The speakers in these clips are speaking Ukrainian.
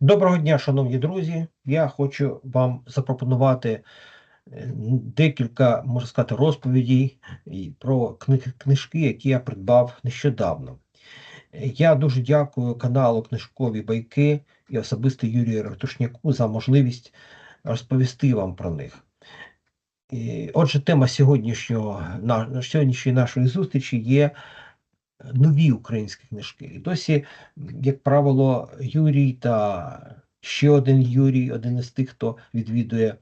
Доброго дня, шановні друзі. Я хочу вам запропонувати е, декілька, можна сказати, розповідей про книжки, які я придбав нещодавно. Я дуже дякую каналу Книжкові Байки і особисто Юрію Ратушняку за можливість розповісти вам про них. Отже, тема сьогоднішнього сьогоднішньої нашої зустрічі є нові українські книжки. І досі, як правило, Юрій та ще один Юрій, один із тих, хто відвідує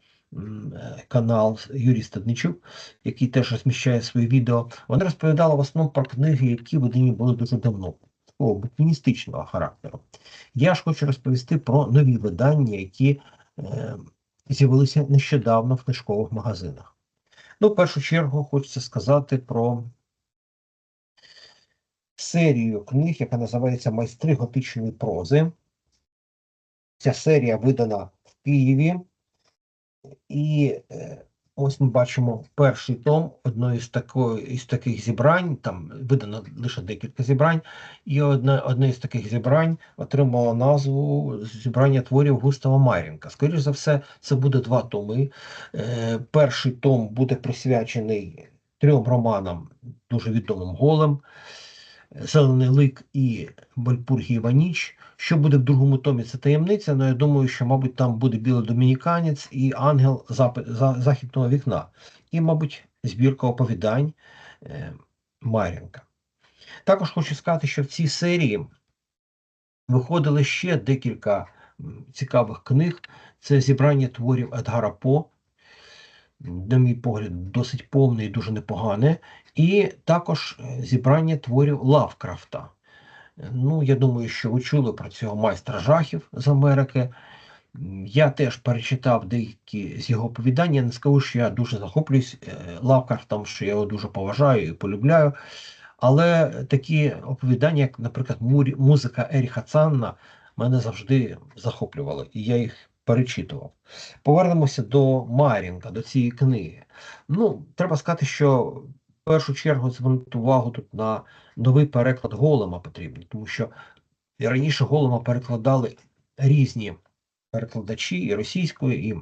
канал Юрій Стадничук, який теж розміщає свої відео. Вони розповідали в основному про книги, які видані були дуже давно, такого букіністичного характеру. Я ж хочу розповісти про нові видання, які е, з'явилися нещодавно в книжкових магазинах. Ну, в першу чергу, хочеться сказати про серію книг, яка називається Майстри готичної прози. Ця серія видана в Києві. І е, ось ми бачимо перший том одної з, такої, із таких зібрань, там видано лише декілька зібрань, і одне, одне з таких зібрань отримало назву зібрання творів Густава Марінка. Скоріше за все, це буде два томи. Е, перший том буде присвячений трьом романам, дуже відомим голем. Зелений лик і Вальпургієва ніч. Що буде в другому томі, це таємниця, але я думаю, що, мабуть, там буде білий домініканець і ангел західного вікна. І, мабуть, збірка оповідань е. Також хочу сказати, що в цій серії виходили ще декілька цікавих книг. Це зібрання творів Едгара По, на мій погляд, досить повне і дуже непогане. І також е, зібрання творів Лавкрафта. Ну, я думаю, що ви чули про цього майстра жахів з Америки. Я теж перечитав деякі з його оповідань. Я не скажу, що я дуже захоплююсь е, Лавкрафтом, що я його дуже поважаю і полюбляю. Але такі оповідання, як, наприклад, музика Еріха Цанна, мене завжди захоплювали, і я їх перечитував. Повернемося до Марінка, до цієї книги. Ну, треба сказати, що в першу чергу звернути увагу тут на новий переклад голема потрібно, тому що раніше голема перекладали різні перекладачі і російською, і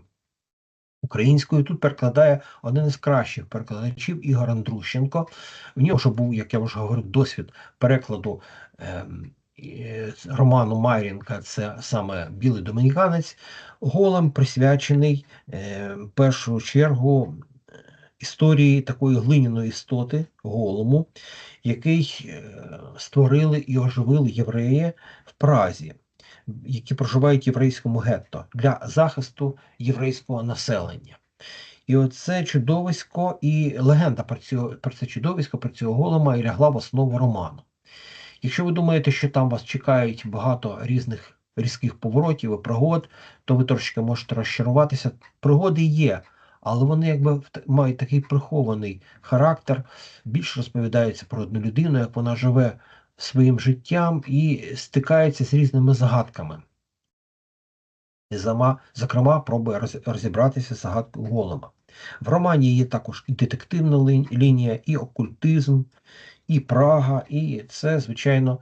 українською. Тут перекладає один із кращих перекладачів Ігор Андрущенко. В нього вже був, як я вже говорив, досвід перекладу е, роману Майрінка, це саме Білий Домініканець. Голем присвячений е, першу чергу е, історії такої глиняної істоти, голому, який е, створили і оживили євреї в Празі, які проживають в єврейському гетто для захисту єврейського населення. І оце чудовисько і легенда про, про це чудовисько, про цього голема і лягла в основу роману. Якщо ви думаєте, що там вас чекають багато різних різких поворотів і пригод, то ви трошки можете розчаруватися. Пригоди є, але вони якби мають такий прихований характер, більше розповідаються про одну людину, як вона живе своїм життям і стикається з різними загадками. Зокрема, пробує роз- розібратися з загадкою голема. В романі є також і детективна лінія, і окультизм, і Прага, і це, звичайно,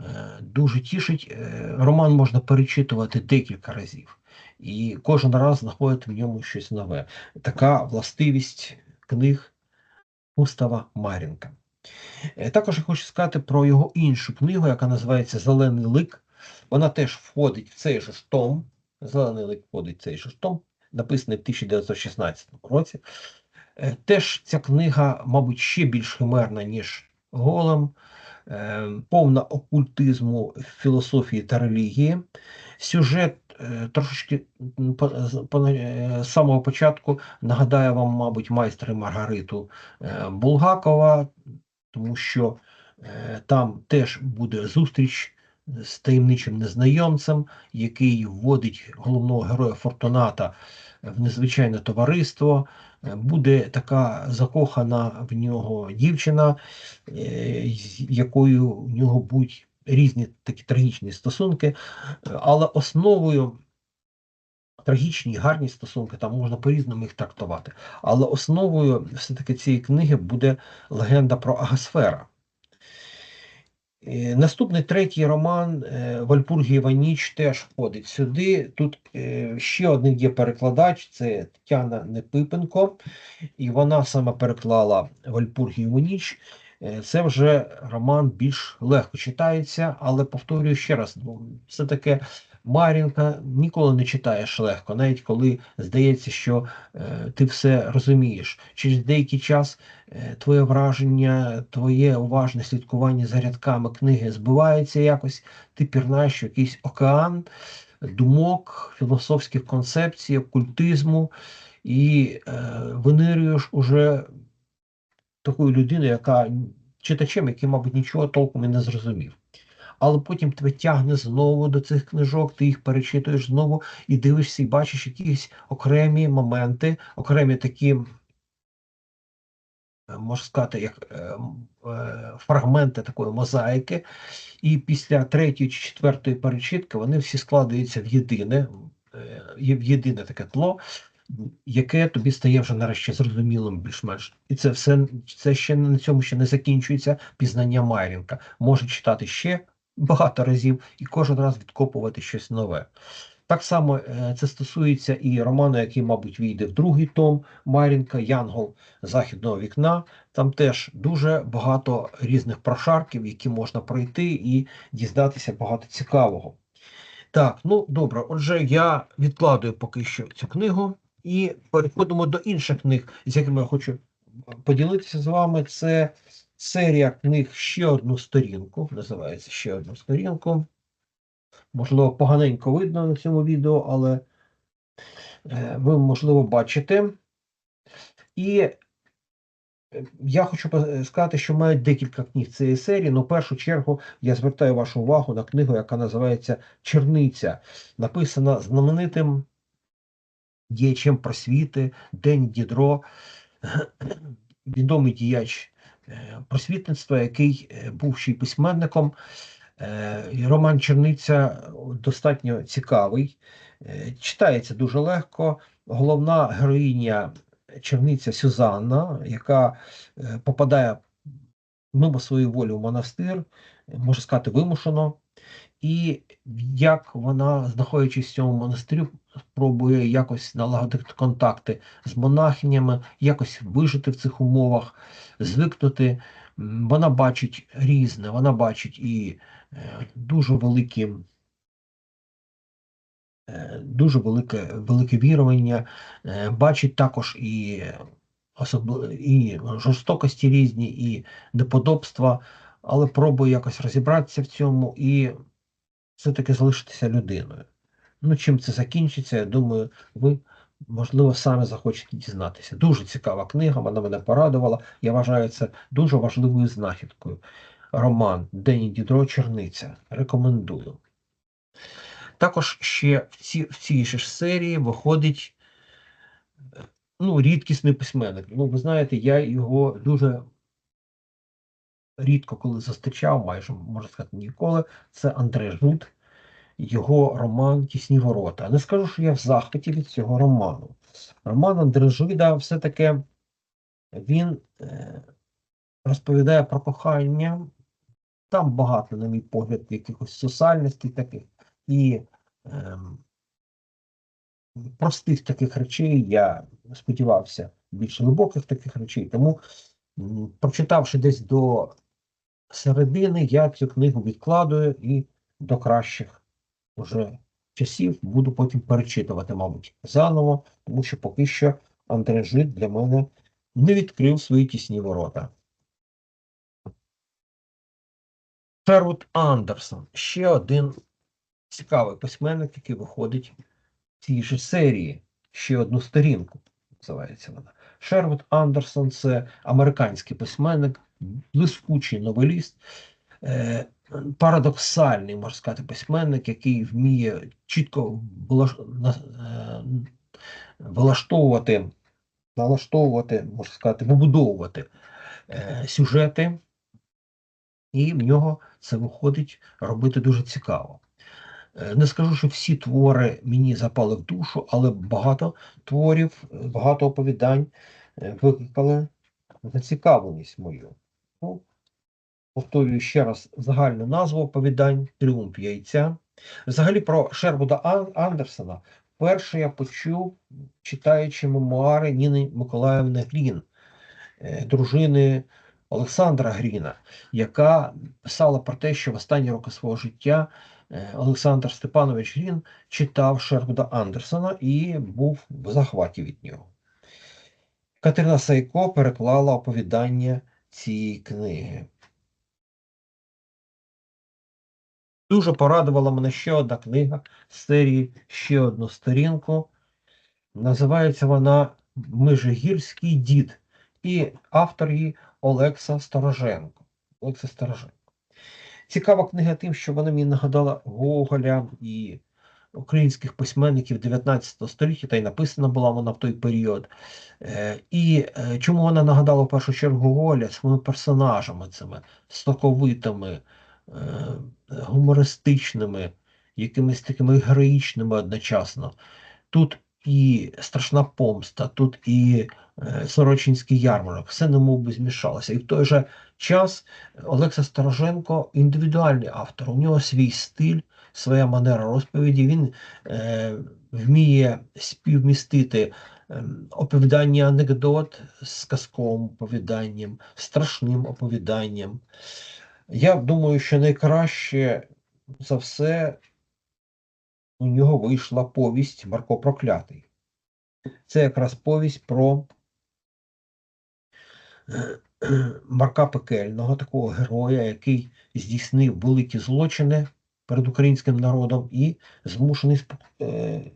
е, дуже тішить. Е, Роман можна перечитувати декілька разів, і кожен раз знаходити в ньому щось нове. Така властивість книг Густава Марінка. Е, Також я хочу сказати про його іншу книгу, яка називається Зелений лик. Вона теж входить в цей же том. Зелений лик входить в цей же том, написаний в 1916 році. Теж ця книга, мабуть, ще більш химерна, ніж Голем, е, повна окультизму, філософії та релігії. Сюжет е, трошечки е, з самого початку нагадає вам, мабуть, майстра і Маргариту Булгакова, тому що там теж буде зустріч з таємничим незнайомцем, який вводить головного героя Фортуната в незвичайне товариство. Е, Буде така закохана в нього дівчина, е, якою в нього будуть різні такі трагічні стосунки, але основою трагічні, гарні стосунки, там можна по-різному їх трактувати. Але основою все-таки цієї книги буде легенда про Агасфера. Е, Наступний третій роман е, Вальпургієва ніч теж входить сюди. Тут е, ще один є перекладач, це Тетяна Непипенко, і вона саме переклала Вальпургієву ніч. Це вже роман більш легко читається, але повторюю ще раз, ну, все-таки Мар'їнка ніколи не читаєш легко, навіть коли здається, що е, ти все розумієш. Через деякий час е, твоє враження, твоє уважне слідкування за рядками книги збивається якось, ти пірнаєш якийсь океан думок, філософських концепцій, окультизму і е, винирюєш уже такою людиною, яка читачем, який, мабуть, нічого толком і не зрозумів. Але потім тебе тягне знову до цих книжок, ти їх перечитуєш знову і дивишся, і бачиш якісь окремі моменти, окремі такі, е, можна сказати, як е, е, фрагменти такої мозаїки. І після третьої чи четвертої перечитки вони всі складаються в єдине, в єдине таке тло, яке тобі стає вже нарешті зрозумілим більш-менш. І це все це ще на цьому ще не закінчується пізнання Майрінка. Може читати ще багато разів і кожен раз відкопувати щось нове. Так само е, це стосується і роману, який, мабуть, війде в другий том Марінка Янгол західного вікна. Там теж дуже багато різних прошарків, які можна пройти і дізнатися багато цікавого. Так, ну добре, отже, я відкладую поки що цю книгу і переходимо до інших книг, з якими я хочу поділитися з вами. Це серія книг ще одну сторінку. Називається ще одну сторінку. Можливо, поганенько видно на цьому відео, але е, ви, можливо, бачите. І е, я хочу сказати, що маю декілька книг цієї серії. але в першу чергу я звертаю вашу увагу на книгу, яка називається Черниця, написана знаменитим діячем просвіти День Дідро, відомий діяч просвітництва, який е, був ще й письменником. Е, Роман Черниця достатньо цікавий, е, читається дуже легко. Головна героїня черниця Сюзанна, яка е, попадає мимо своєї волі в монастир, е, можна сказати, вимушено. І як вона, знаходячись в цьому монастирі, спробує якось налагодити контакти з монахинями, якось вижити в цих умовах, звикнути. Вона бачить різне, вона бачить і е, дуже великі, е, дуже велике, велике вірування, е, бачить також і, особли, і жорстокості різні, і неподобства, але пробує якось розібратися в цьому і все-таки залишитися людиною. Ну, чим це закінчиться, я думаю, ви, можливо, самі захочете дізнатися. Дуже цікава книга, вона мене порадувала. Я вважаю це дуже важливою знахідкою. Роман Дені Дідро Черниця. Рекомендую. Також ще в, ці, в цій ж серії виходить е, ну, рідкісний письменник. Ну, ви знаєте, я його дуже рідко коли зустрічав, майже можна сказати, ніколи. Це Андре Жуд, його роман Тісні ворота. Не скажу, що я в захваті від цього роману. Роман Андре Жида все-таки він е, розповідає про кохання. Там багато, на мій погляд, якихось соціальностей таких і ем, простих таких речей. Я сподівався більш глибоких таких речей. Тому, прочитавши десь до середини, я цю книгу відкладую і до кращих уже часів буду потім перечитувати, мабуть, заново, тому що поки що Андре Жид для мене не відкрив свої тісні ворота. Шервуд Андерсон ще один цікавий письменник, який виходить в цій же серії. Ще одну сторінку називається вона. Шервуд Андерсон це американський письменник, блискучий новеліст, е, парадоксальний, можна сказати, письменник, який вміє чітко е, влаштовувати, налаштовувати, можна сказати, вибудовувати е, сюжети, і в нього це виходить робити дуже цікаво. Не скажу, що всі твори мені запали в душу, але багато творів, багато оповідань викликали зацікавленість мою. Ну, повторюю ще раз загальну назву оповідань Тріумф яйця. Взагалі про Шервуда Ан- Андерсона вперше я почув, читаючи мемуари Ніни Миколаївни Грін, е, дружини Олександра Гріна, яка писала про те, що в останні роки свого життя е, Олександр Степанович Грін читав Шервуда Андерсона і був в захваті від нього. Катерина Сайко переклала оповідання цієї книги. Дуже порадувала мене ще одна книга з серії ще одну сторінку. Називається вона Межигірський дід. І автор її Олекса Стороженко. Олекса Стороженко. Цікава книга тим, що вона мені нагадала Гоголя і українських письменників 19 століття, та й написана була вона в той період. Е, І е, чому вона нагадала в першу чергу Гоголя своїми персонажами, цими соковитими, е, гумористичними, якимись такими героїчними одночасно. Тут і страшна помста, тут і Сорочинський ярмарок, все немов би змішалося. І в той же час Олекса Стороженко індивідуальний автор. У нього свій стиль, своя манера розповіді. Він е, вміє співмістити е, оповідання анекдот з казковим оповіданням, страшним оповіданням. Я думаю, що найкраще за все у нього вийшла повість Марко Проклятий. Це якраз повість про е, Марка Пекельного, такого героя, який здійснив великі злочини перед українським народом і змушений е,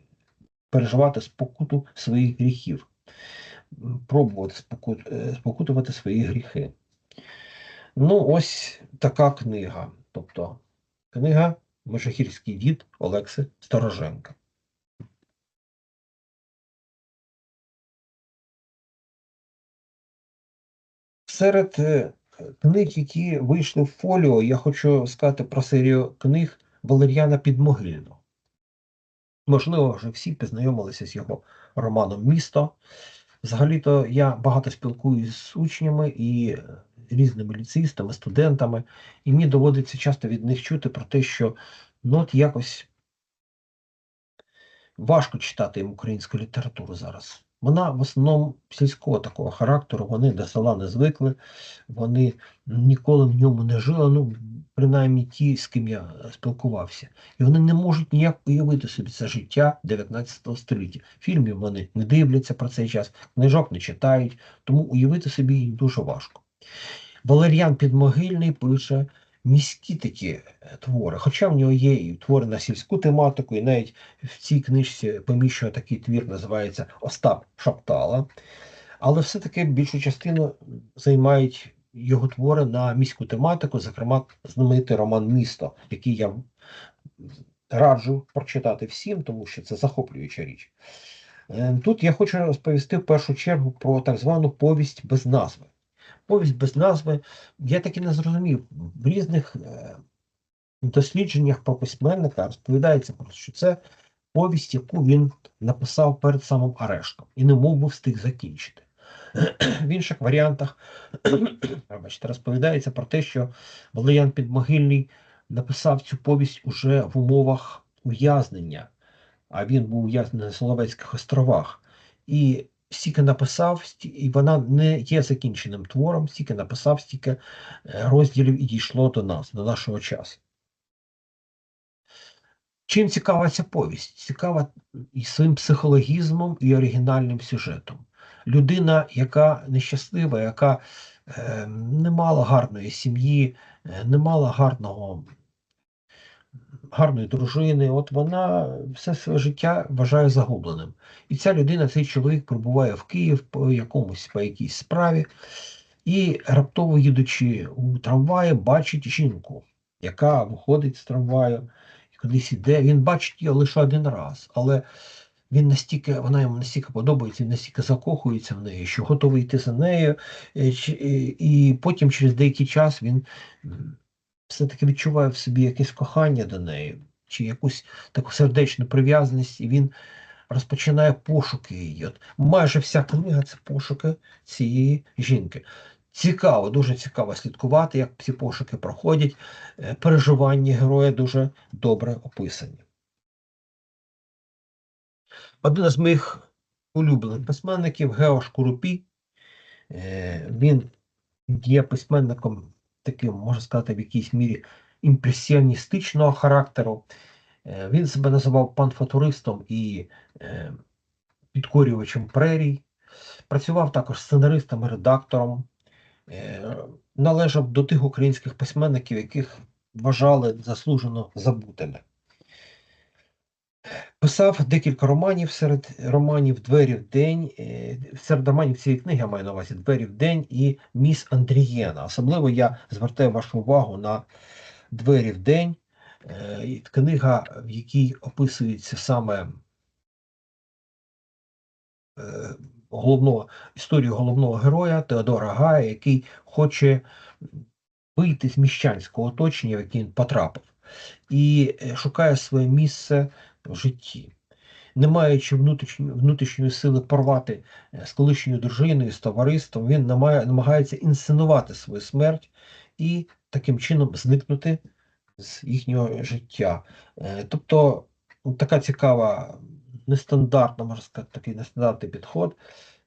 переживати спокуту своїх гріхів, пробувати е, спокутувати свої гріхи. Ну, ось така книга. Тобто книга Межигірський дід Олекси Стороженка. Серед е, книг, які вийшли в фоліо, я хочу сказати про серію книг Валеріана Підмогильного. Можливо, вже всі познайомилися з його романом Місто. Взагалі-то я багато спілкуюся з учнями і різними ліцеїстами, студентами, і мені доводиться часто від них чути про те, що ну от якось важко читати їм українську літературу зараз. Вона в основному сільського такого характеру, вони до села не звикли, вони ніколи в ньому не жили, ну, принаймні ті, з ким я спілкувався. І вони не можуть ніяк уявити собі це життя 19 століття. Фільмів вони не дивляться про цей час, книжок не читають, тому уявити собі їм дуже важко. Валеріан Підмогильний пише міські такі е, твори, хоча в нього є і твори на сільську тематику, і навіть в цій книжці поміщує такий твір, називається Остап Шаптала. Але все-таки більшу частину займають його твори на міську тематику, зокрема, знаменитий роман Місто, який я раджу прочитати всім, тому що це захоплююча річ. Е, Тут я хочу розповісти в першу чергу про так звану повість без назви. Повість без назви, я таки не зрозумів, в різних е, дослідженнях про письменника розповідається про що це повість, яку він написав перед самим арештом і не мов би встиг закінчити. В інших варіантах розповідається про те, що Валеріан Підмогильний написав цю повість уже в умовах ув'язнення, а він був ув'язнений на Соловецьких островах. І стільки написав, і вона не є закінченим твором, стільки написав, стільки е, розділів і дійшло до нас, до нашого часу. Чим цікава ця повість? Цікава і своїм психологізмом і оригінальним сюжетом. Людина, яка нещаслива, яка е, не мала гарної сім'ї, е, не мала гарного, гарної дружини, от вона все своє життя вважає загубленим. І ця людина, цей чоловік прибуває в Київ по якомусь по якійсь справі, і раптово їдучи у трамваї, бачить жінку, яка виходить з трамваю і кудись іде. Він бачить її лише один раз, але він настільки, вона йому настільки подобається, він настільки закохується в неї, що готовий йти за нею. е, І, потім, через деякий час, він все-таки відчуває в собі якесь кохання до неї, чи якусь таку сердечну прив'язаність, і він розпочинає пошуки її. От майже вся книга це пошуки цієї жінки. цікаво, дуже цікаво слідкувати, як ці пошуки проходять. Е, Переживання героя дуже добре описані. Один із моїх улюблених письменників Гео Шкурупі. Е, Він є письменником таким, можна сказати, в якійсь мірі імпресіоністичного характеру. Е, Він себе називав панфатуристом і е, підкорювачем прерій. Працював також сценаристом і редактором. Е, Належав до тих українських письменників, яких вважали заслужено забутими. Писав декілька романів серед романів Двері в день. е, Серед романів цієї книги я маю на увазі Двері в день і Міс Андрієна. Особливо я звертаю вашу увагу на Двері в день. Е, Книга, в якій описується саме е, головного, історію головного героя Теодора Гая, який хоче вийти з міщанського оточення, в яке він потрапив, і шукає своє місце в житті. Не маючи внутрішньої, внутрішньої сили порвати е, з колишньою дружиною, з товариством, він намагає, намагається інсценувати свою смерть і таким чином зникнути з їхнього життя. Е, Тобто така цікава, нестандартна, можна сказати, такий нестандартний підход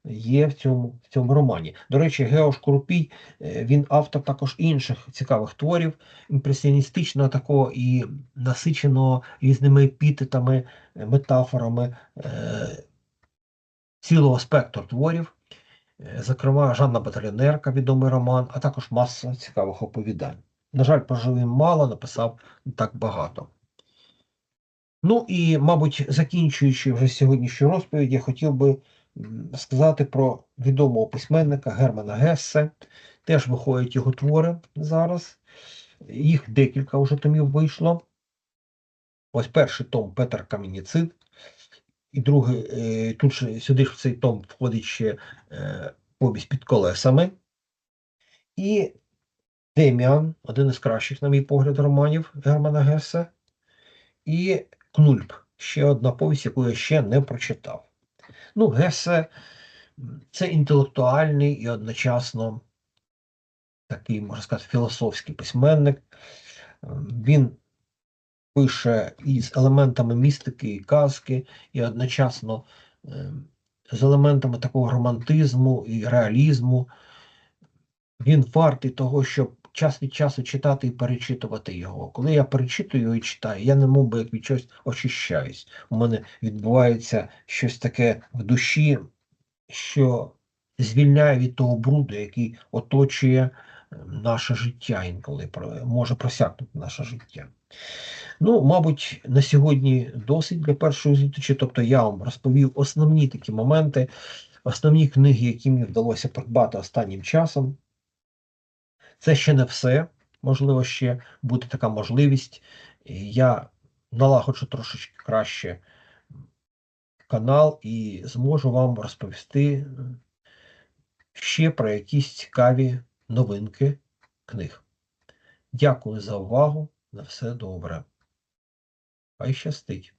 є в цьому, в цьому романі. До речі, Гео Шкурупій, е, він автор також інших цікавих творів, імпресіоністичного такого і насиченого різними епітетами, е, метафорами е, цілого спектру творів. Е, Зокрема, Жанна Батальйонерка, відомий роман, а також маса цікавих оповідань. На жаль, прожив він мало, написав так багато. Ну і, мабуть, закінчуючи вже сьогоднішню розповідь, я хотів би сказати про відомого письменника Германа Гессе. Теж виходять його твори зараз. Їх декілька вже томів вийшло. Ось перший том Петер Кам'яніцид. І другий, е, тут сюди ж в цей том входить ще е, повість під колесами. І Деміан, один із кращих, на мій погляд, романів Германа Гессе. І Кнульп, ще одна повість, яку я ще не прочитав. Ну, Гесе це інтелектуальний і одночасно такий, можна сказати, філософський письменник. Він пише із елементами містики і казки, і одночасно ем, з елементами такого романтизму і реалізму. Він вартий того, щоб час від часу читати і перечитувати його. Коли я перечитую і читаю, я не мов би як від чогось очищаюсь. У мене відбувається щось таке в душі, що звільняє від того бруду, який оточує е, наше життя інколи, може просякнути наше життя. Ну, мабуть, на сьогодні досить для першої зустрічі. Тобто я вам розповів основні такі моменти, основні книги, які мені вдалося придбати останнім часом. Це ще не все. Можливо, ще буде така можливість. Я налагоджу трошечки краще канал і зможу вам розповісти ще про якісь цікаві новинки книг. Дякую за увагу. На все добре. Хай щастить.